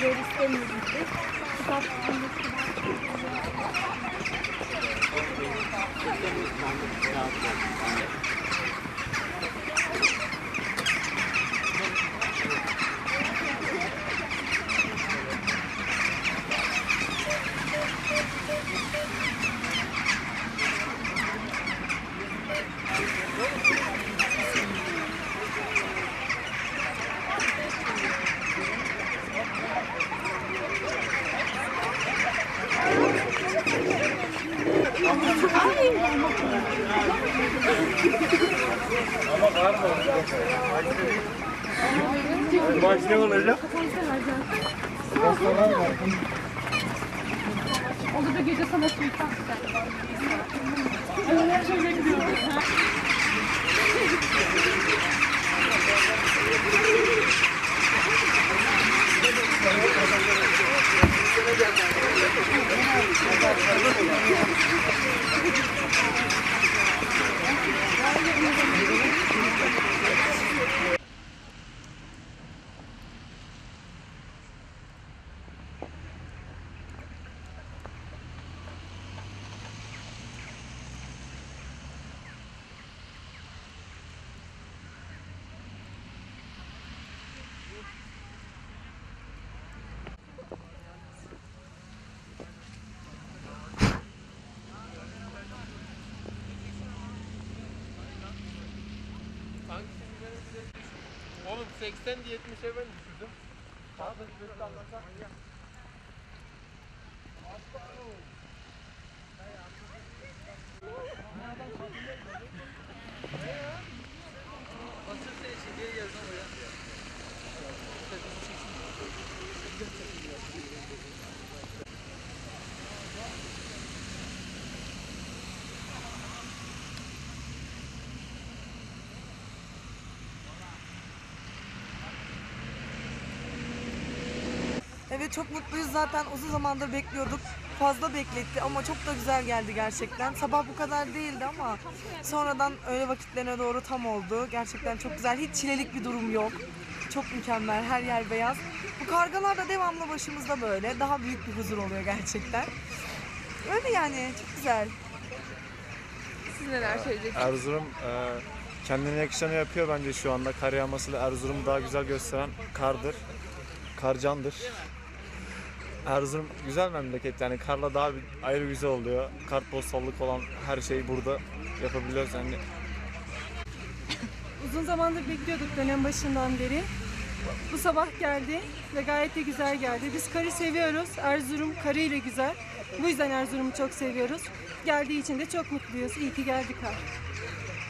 Zor istemiyoruz biz. Kitap Maç ne olacak? Olur da gece sana suikast Oğlum 80 70'e ben düşürdüm. Sağda sürekli anlasak. Çok mutluyuz zaten uzun zamandır bekliyorduk. Fazla bekletti ama çok da güzel geldi gerçekten. Sabah bu kadar değildi ama sonradan öğle vakitlerine doğru tam oldu. Gerçekten çok güzel. Hiç çilelik bir durum yok. Çok mükemmel. Her yer beyaz. Bu kargalar da devamlı başımızda böyle. Daha büyük bir huzur oluyor gerçekten. Öyle yani. Çok güzel. Siz neler söyleyeceksiniz? Erzurum e, kendine yakışanı yapıyor bence şu anda. Kar yağmasıyla Erzurum'u daha güzel gösteren kardır. Karcandır. Erzurum güzel memleket yani karla daha bir ayrı güzel oluyor. Kartpostallık olan her şeyi burada yapabiliyoruz yani. Uzun zamandır bekliyorduk dönem başından beri. Bu sabah geldi ve gayet de güzel geldi. Biz karı seviyoruz. Erzurum karıyla güzel. Bu yüzden Erzurum'u çok seviyoruz. Geldiği için de çok mutluyuz. İyi ki geldi kar.